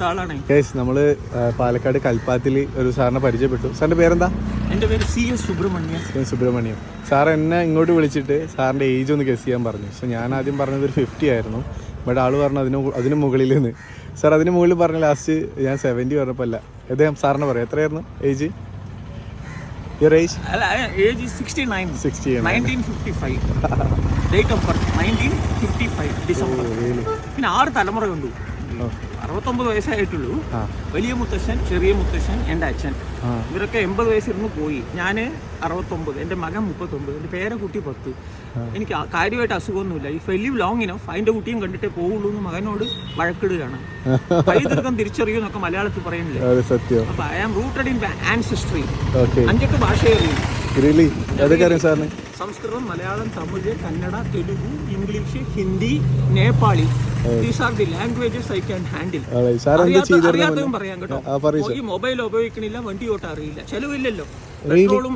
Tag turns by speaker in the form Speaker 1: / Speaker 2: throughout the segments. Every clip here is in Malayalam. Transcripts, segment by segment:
Speaker 1: നമ്മൾ പാലക്കാട് കൽപ്പാത്തിൽ ഒരു സാറിനെ പരിചയപ്പെട്ടു. സാറിന്റെ പേരെന്താ?
Speaker 2: എന്റെ പേര് C S
Speaker 1: Subrahmanyam. Subrahmanyam. Sir എന്നെ ഇങ്ങോട്ട് വിളിച്ചിട്ട് സാറിന്റെ ഏജ് ഒന്ന് ഗസ് ചെയ്യാൻ പറഞ്ഞു. സോ ഞാൻ ആദ്യം പറഞ്ഞത് ഒരു ഫിഫ്റ്റി ആയിരുന്നു. ബട്ട് ആൾ പറഞ്ഞു അതിന് അതിന് മുകളിൽ നിന്ന് സാർ അതിന് മുകളിൽ പറഞ്ഞ ലാസ്റ്റ് ഞാൻ സെവന്റി പറഞ്ഞപ്പോൾ അല്ല. അദ്ദേഹം സാറിന് പറയാം. എത്രയായിരുന്നു age
Speaker 2: your age sixty nine
Speaker 1: sixty
Speaker 2: nineteen fifty five date of birth nineteen fifty five December പിന്നെ ആറ് തലമുറ കണ്ടു. അറുപത്തൊമ്പത് വയസ്സായിട്ടുള്ളൂ. വലിയ മുത്തശ്ശൻ ചെറിയ മുത്തശ്ശൻ എന്റെ അച്ഛൻ. ഇവരൊക്കെ എൺപത് വയസ്സിരുന്ന് പോയി. ഞാൻ അറുപത്തൊമ്പത് എന്റെ മകൻ മുപ്പത്തൊമ്പത് എന്റെ പേരക്കുട്ടി പത്ത്. എനിക്ക് കാര്യമായിട്ട് അസുഖമൊന്നുമില്ല. ഈ ഫെലി ലോങ് ഇനഫ് അതിന്റെ കുട്ടിയും കണ്ടിട്ടേ പോവുള്ളൂ എന്ന് മകനോട് വഴക്കിടുകയാണ്. പൈതൃകം തിരിച്ചറിയൂ എന്നൊക്കെ മലയാളത്തിൽ പറയുന്നില്ലേ? അപ്പൊ I am rooted in
Speaker 1: ancestry
Speaker 2: അഞ്ചെട്ട് ഭാഷ അറിയും Sanskrit Malayalam Tamil Kannada Telugu English Hindi Nepali. These are the
Speaker 1: languages I can handle
Speaker 2: അറിയാത്തതും പറയാം കേട്ടോ. ഈ മൊബൈൽ ഉപയോഗിക്കണില്ല വണ്ടി ഓട്ടം അറിയില്ല. ചെലവില്ലല്ലോ. പെട്രോളും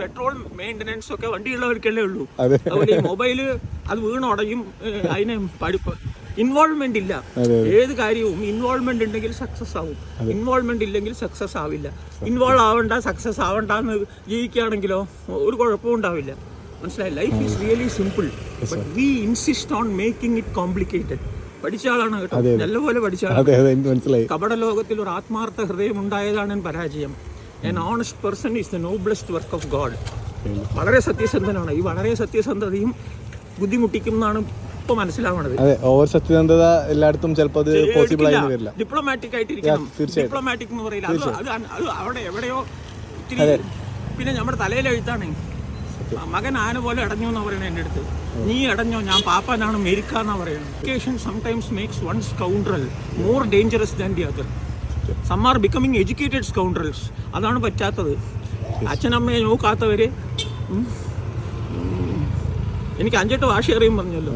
Speaker 2: പെട്രോൾ മെയിന്റനൻസ് ഒക്കെ വണ്ടിയുള്ളവർക്കല്ലേ ഉള്ളൂ.
Speaker 1: അതെ.
Speaker 2: അതുപോലെ ഈ മൊബൈൽ അത് വീണുടയും അടയും അതിനെ പഠിപ്പ് ഇൻവോൾവ്മെന്റ് ഇല്ല. ഏത് കാര്യവും ഇൻവോൾവ്മെന്റ് ഉണ്ടെങ്കിൽ സക്സസ് ആവും. ഇൻവോൾവ്മെന്റ് ഇല്ലെങ്കിൽ സക്സസ് ആവില്ല. ഇൻവോൾവ് ആവണ്ട സക്സസ് ആവണ്ട എന്ന് ജീവിക്കുകയാണെങ്കിലോ ഒരു കുഴപ്പവും ഉണ്ടാവില്ല. മനസ്സിലായി? Life is really simple but we insist on making it complicated പഠിച്ച ആളാണ് കേട്ടോ. നല്ലപോലെ പഠിച്ച ആളാണ്.
Speaker 1: അതെ അതെ മനസ്സിലായി.
Speaker 2: കപട ലോകത്തിൽ ഒരു ആത്മാർത്ഥ ഹൃദയം ഉണ്ടായതാണ് പരാജയം. An honest person is the noblest work of God വളരെ സത്യസന്ധനാണ്. ഈ വളരെ സത്യസന്ധതയും ബുദ്ധിമുട്ടിക്കും എന്നാണ് ഇപ്പൊ മനസ്സിലാവണത്.
Speaker 1: അതെ ഓവർ സത്യസന്ധത എല്ലായിടത്തും ചിലപ്പോൾ അത് പോസിബിൾ ആയി വരില്ല.
Speaker 2: ഡിപ്ലോമാറ്റിക് ആയിട്ടിരിക്കണം. ഡിപ്ലോമാറ്റിക് എന്ന് പറയില്ല. അത് അത് അവിടെ എവിടെയോ ഇത്തിരി പിന്നെ നമ്മുടെ തലയിൽ എഴുത്താണ്. മകൻ ആന പോലെ അടഞ്ഞു എന്ന് പറയണേ എന്റെ അടുത്ത്. നീ അടഞ്ഞോ ഞാൻ പാപ്പനാണ് മെരിക്കാന്നാ പറയുന്നത് education sometimes makes one scoundrel more dangerous than the other some are becoming educated scoundrels അതാണ് പറ്റാത്തത്. അച്ഛനമ്മയെ നോക്കാത്തവര് എനിക്ക് അഞ്ചെട്ട് വാശി അറിയും പറഞ്ഞല്ലോ.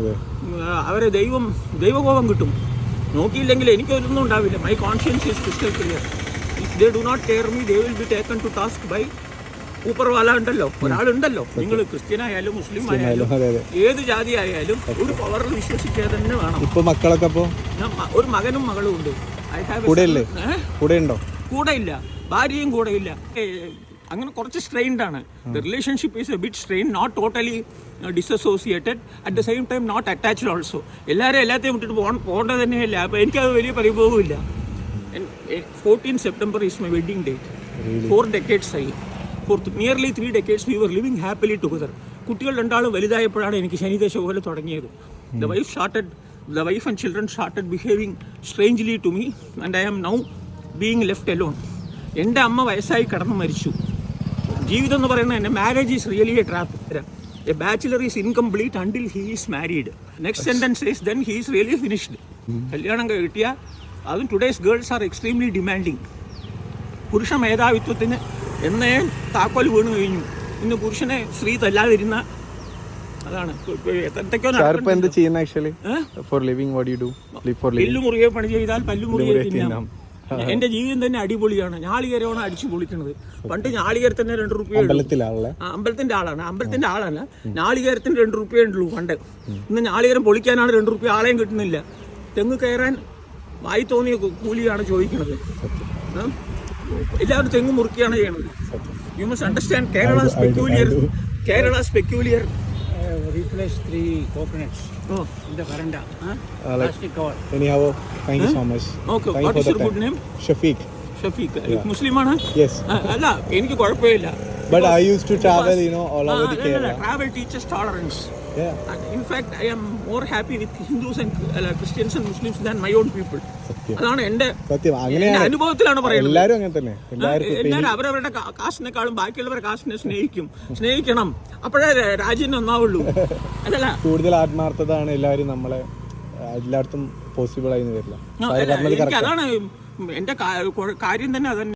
Speaker 2: അവരെ ദൈവം ദൈവകോപം കിട്ടും. നോക്കിയില്ലെങ്കിൽ എനിക്ക് ഒന്നും ഉണ്ടാവില്ല. My conscience is crystal clear if they do not care me they will be taken to task by ഊപ്പർവാല ഉണ്ടല്ലോ. ഒരാളുണ്ടല്ലോ. നിങ്ങൾ ക്രിസ്ത്യൻ ആയാലും. മുസ്ലിം ആയാലും ഏത് ജാതി ആയാലും ഒരു പവറിൽ വിശ്വസിക്കുക തന്നെ വേണം.
Speaker 1: ഇപ്പൊ മക്കളൊക്കെ
Speaker 2: ഒരു മകനും മകളും ഉണ്ട്.
Speaker 1: കൂടെ? ഉണ്ടോ
Speaker 2: കൂടെ ഇല്ല ഭാര്യയും കൂടെ ഇല്ല അങ്ങനെ കുറച്ച് സ്ട്രെയിൻഡ് ആണ്. The relationship is a bit strain not totally dissociated at the same time not attached also എല്ലാവരും എല്ലാത്തെയും വിട്ടിട്ട് പോകണം പോകേണ്ടത് തന്നെയല്ല. അപ്പോൾ എനിക്കത് വലിയ പരിഭവമില്ല fourteen September is my wedding date four decades ആയി. Four nearly three decades we were living happily together കുട്ടികൾ രണ്ടാളും വലുതായപ്പോഴാണ് എനിക്ക് ശനിദേശ പോലെ തുടങ്ങിയത്. The wife started the wife and children started behaving strangely to me and I am now being left alone എന്റെ അമ്മ വയസ്സായി കടന്നു മരിച്ചു. ജീവിതം എന്ന് പറയുന്നത് എന്റെ marriage is really a trap a bachelor is incomplete until he is married next sentence is then he is really finished കല്യാണം കിട്ടിയ അതും today's girls are extremely demanding പുരുഷ മേധാവിത്വത്തിന് എന്നേ താക്കോൽ വീണ് കഴിഞ്ഞു. ഇന്ന് പുരുഷനെ സ്ത്രീ തല്ലാതിരുന്ന അതാണ്. എന്തൊക്കെയോ
Speaker 1: ചെയ്യുന്ന actually? For living what you do
Speaker 2: for മുറിയെ പണി ചെയ്താൽ പല്ലു മുറിയെ
Speaker 1: മുറിയെ
Speaker 2: തിന്നാം. എന്റെ ജീവിതം തന്നെ അടിപൊളിയാണ്. ഞാളികരമാണ് അടിച്ചു പൊളിക്കുന്നത് പണ്ട് ഞാളികര തന്നെ രണ്ട് റുപ്യ അമ്പലത്തിന്റെ ആളാണ്. അമ്പലത്തിന്റെ ആളല്ല നാളികേരത്തിന് രണ്ട് റുപ്യ ഉള്ളൂ പണ്ട്. ഇന്ന് ഞാളികരം പൊളിക്കാനാണ് രണ്ട് റുപ്യ ആളെയും കിട്ടുന്നില്ല. തെങ്ങ് കയറാൻ വായി തോന്നിയ കൂലിയാണ് ചോദിക്കുന്നത്? എല്ലാവരും തെങ്ങ് മുറിക്കുകയാണ് ചെയ്യണത്. You must understand Kerala is peculiar Kerala is peculiar
Speaker 3: replace three coconuts
Speaker 2: oh
Speaker 3: in the veranda. Huh?
Speaker 1: Uh, like-
Speaker 3: Plastic cover.
Speaker 1: anyhow thank you so much
Speaker 2: okay
Speaker 1: Thank you
Speaker 2: what
Speaker 1: for
Speaker 2: is
Speaker 1: the
Speaker 2: your good name
Speaker 1: Shafeeq
Speaker 2: Shafeeq മുസ്ലിമാണ്
Speaker 1: yes
Speaker 2: ആ, അല്ല എനിക്ക് കുഴപ്പമില്ല
Speaker 1: but i used to travel you know all over the kerala.
Speaker 2: Travel teaches tolerance.
Speaker 1: yeah.
Speaker 2: In fact, I am more happy with Hindus and Christians and Muslims than my own
Speaker 1: people.
Speaker 2: അതാണ് എന്റെ അനുഭവത്തിലാണ് പറയുന്നത്. എല്ലാവരും അവരവരുടെ കാശിനെക്കാളും ബാക്കിയുള്ളവരുടെ കാശിനെ സ്നേഹിക്കും. സ്നേഹിക്കണം. അപ്പോഴേ രാജ്യം നന്നാവുള്ളൂ. അതല്ല
Speaker 1: കൂടുതൽ ആത്മാർത്ഥതാണ് എല്ലാവരും നമ്മളെ എല്ലായിടത്തും പോസിബിൾ ആയി വരില്ല.
Speaker 2: അതാണ് എന്റെ കാര്യം തന്നെ അതന്നെ.